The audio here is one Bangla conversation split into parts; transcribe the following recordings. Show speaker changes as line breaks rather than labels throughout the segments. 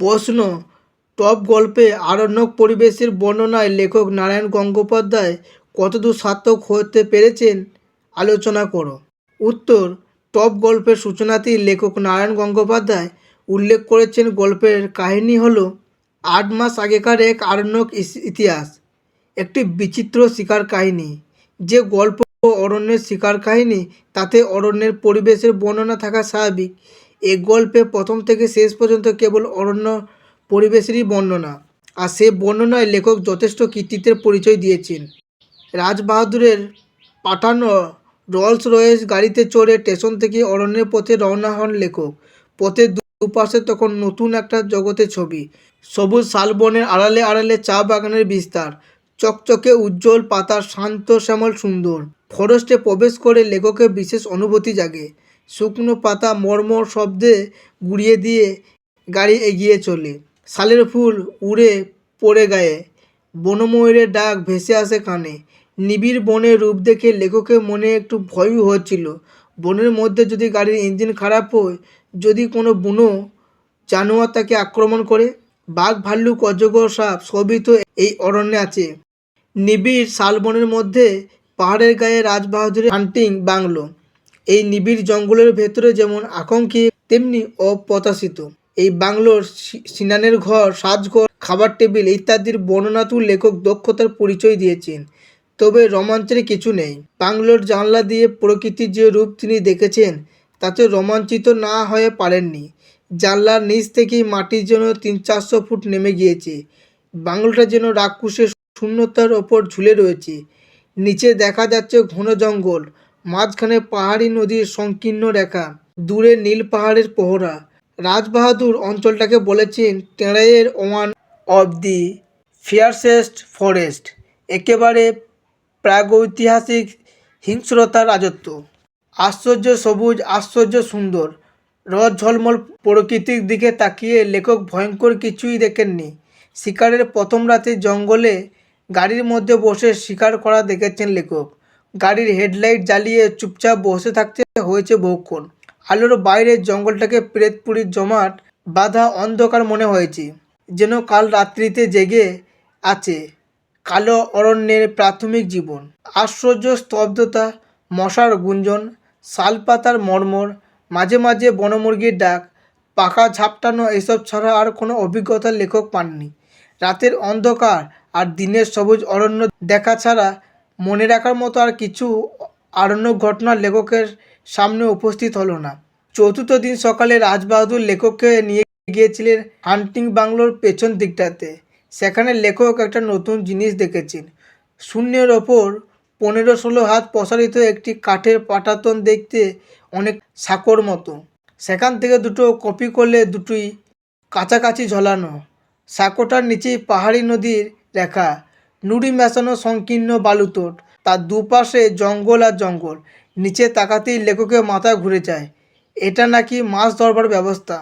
প্রশ্ন। টপ গল্পে আরণ্যক পরিবেশের বর্ণনায় লেখক নারায়ণ গঙ্গোপাধ্যায় কতদূর সার্থক হতে পেরেছেন আলোচনা করো। উত্তর, টপ গল্পের সূচনাতেই লেখক নারায়ণ গঙ্গোপাধ্যায় উল্লেখ করেছেন গল্পের কাহিনী হলো আট মাস আগেকার এক আরণ্যক ইতিহাস, একটি বিচিত্র শিকার কাহিনী। যে গল্প অরণ্যের শিকার কাহিনী, তাতে অরণ্যের পরিবেশের বর্ণনা থাকা স্বাভাবিক। এই গল্পে প্রথম থেকে শেষ পর্যন্ত কেবল অরণ্য পরিবেশেরই বর্ণনা, আর সে বর্ণনায় লেখক যথেষ্ট কৃতিত্বের পরিচয় দিয়েছেন। রাজবাহাদুরের পাঠানো রলস রয়েস গাড়িতে চড়ে স্টেশন থেকে অরণ্যের পথে রওনা হন লেখক। পথে দুপাশে তখন নতুন একটা জগতের ছবি, সবুজ শালবনের আড়ালে আড়ালে চা বাগানের বিস্তার, চকচকে উজ্জ্বল পাতার শান্ত শ্যামল সুন্দর। ফরেস্টে প্রবেশ করে লেখকের বিশেষ অনুভূতি জাগে। শুকনো পাতা মর্মর শব্দে গুড়িয়ে দিয়ে গাড়ি এগিয়ে চলে। শালের ফুল উড়ে পড়ে গায়ে। বনময়ূরের ডাক ভেসে আসে কানে। নিবিড় বনের রূপ দেখে লেখকের মনে একটু ভয়ও হচ্ছিল। বনের মধ্যে যদি গাড়ির ইঞ্জিন খারাপ হয়, যদি কোনো বুনো জানোয়ার তাকে আক্রমণ করে? বাঘ, ভাল্লুক, অজগর সাপ সবই তো এই অরণ্যে আছে। নিবিড় শালবনের মধ্যে পাহাড়ের গায়ে রাজবাহাদুরের হান্টিং বাংলো। এই নিবিড় জঙ্গলের ভেতরে যেমন আকাঙ্ক্ষী, তেমনি অপ্রত্যাশিত। এই বাংলোর সিনানের ঘর, সাজঘর, খাবার টেবিল ইত্যাদির বর্ণনাতেও লেখক দক্ষতার পরিচয় দিয়েছেন। তবে রোমাঞ্চের কিছু নেই। বাংলোর জানলা দিয়ে প্রকৃতির যে রূপ তিনি দেখেছেন, তাতে রোমাঞ্চিত না হয়ে পারেননি। জানলার নিচ থেকেই মাটির যেন তিন চারশো ফুট নেমে গিয়েছে। বাংলোটা যেন রাক্ষসের শূন্যতার ওপর ঝুলে রয়েছে। নিচে দেখা যাচ্ছে ঘন জঙ্গল। মাঝখানে পাহাড়ি নদীর সংকীর্ণ রেখা, দূরে নীল পাহাড়ের পহরা রাজবাহাদুর অঞ্চলটাকে বলেছেন টেরাইয়ের one of the fiercest forest, একেবারে প্রাগৈতিহাসিক হিংস্রতার রাজত্ব। আশ্চর্য সবুজ, আশ্চর্য সুন্দর। রথ ঝলমল প্রকৃতির দিকে তাকিয়ে লেখক ভয়ঙ্কর কিছুই দেখেননি। শিকারের প্রথম রাতে জঙ্গলে গাড়ির মধ্যে বসে শিকার করা দেখেছেন লেখক। গাড়ির হেডলাইট জ্বালিয়ে চুপচাপ বসে থাকতে হয়েছে বহুক্ষণ। আলোর বাইরে জঙ্গলটাকে প্রেতপুরীর জমাট, বাঁধা অন্ধকার মনে হয়েছে। যেন কাল রাত্রিতে জেগে আছে কালো অরণ্যের প্রাথমিক জীবন। আশ্চর্য স্তব্ধতা, মশার গুঞ্জন, শালপাতার মর্মর, মাঝে মাঝে বনমুরগির ডাক পাকা ঝাপটানো এসব ছাড়া আর কোনো অভিজ্ঞতা লেখক পাননি। রাতের অন্ধকার আর দিনের সবুজ অরণ্য দেখা ছাড়া মনে রাখার মতো আর কিছু আরণ্য ঘটনা লেখকের সামনে উপস্থিত হলো না। চতুর্থ দিন সকালে রাজবাহাদুর লেখককে নিয়ে গিয়েছিলেন হান্টিং বাংলোর পেছন দিকটাতে। সেখানে লেখক একটা নতুন জিনিস দেখেছেন। শূন্যের ওপর পনেরো ষোলো হাত প্রসারিত একটি কাঠের পাটাতন দেখতে অনেক সাঁকোর মতো। সেখান থেকে দুটো কপি করলে দুটোই কাছাকাছি ঝোলানো। সাঁকোটার নিচেই পাহাড়ি নদীর রেখা। নুড়ি মেশানো সংকীর্ণ বালুতট। তার দুপাশে জঙ্গল আর জঙ্গল। নিচে তাকাতেই লেখকের মাথা ঘুরে যায়, এটা নাকি মাছ ধরবার ব্যবস্থা?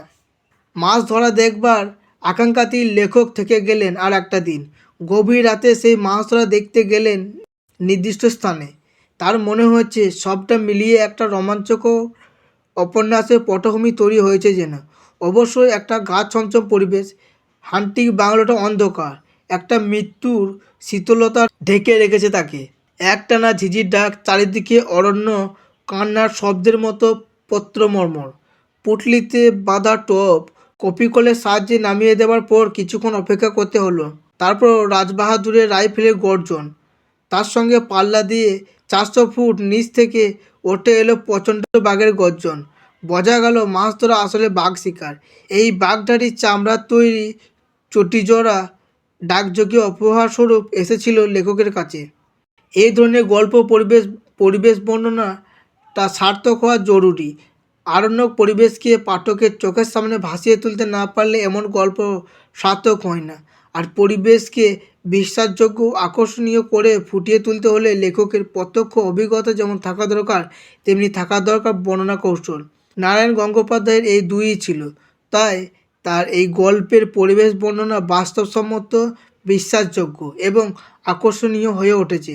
মাছ ধরা দেখবার আকাঙ্ক্ষাতেই লেখক থেকে গেলেন আর একটা দিন। গভীর রাতে সেই মাছ ধরা দেখতে গেলেন নির্দিষ্ট স্থানে। তার মনে হচ্ছে সবটা মিলিয়ে একটা রোমাঞ্চকর উপন্যাসের পটভূমি তৈরি হয়েছে যেন। অবশ্যই একটা গা ছমছম পরিবেশ। হান্টিং বাংলোটা অন্ধকার। একটা মৃত্যুর শীতলতা ঢেকে রেখেছে তাকে। একটানা ঝিঝির ডাক চারিদিকে অরণ্য, কান্নার শব্দের মতো পত্রমর্মর। পুটলিতে বাঁধা টপ কপি কলের সাহায্যে নামিয়ে দেওয়ার পর কিছুক্ষণ অপেক্ষা করতে হলো। তারপর রাজবাহাদুরের রাইফেলের গর্জন। তার সঙ্গে পাল্লা দিয়ে চারশো ফুট নিচ থেকে ওঠে এলো প্রচণ্ড বাঘের গর্জন। বোঝা গেল মাছ ধরা আসলে বাঘ শিকার। এই বাঘটারই চামড়ার তৈরি চটিজোড়া ডাকযোগে উপহারস্বরূপ এসেছিল লেখকের কাছে। এই ধরনের গল্প পরিবেশ পরিবেশ বর্ণনাটা সার্থক হওয়া জরুরি। আরণ্যক পরিবেশকে পাঠকের চোখের সামনে ভাসিয়ে তুলতে না পারলে এমন গল্প সার্থক হয় না। আর পরিবেশকে বিশ্বাসযোগ্য, আকর্ষণীয় করে ফুটিয়ে তুলতে হলে লেখকের প্রত্যক্ষ অভিজ্ঞতা যেমন থাকা দরকার, তেমনি থাকা দরকার বর্ণনা কৌশল। নারায়ণ গঙ্গোপাধ্যায়ের এই দুইই ছিল। তাই তার এই গল্পের পরিবেশ বর্ণনা বাস্তবসম্মত বিশ্বাসযোগ্য এবং আকর্ষণীয় হয়ে উঠেছে।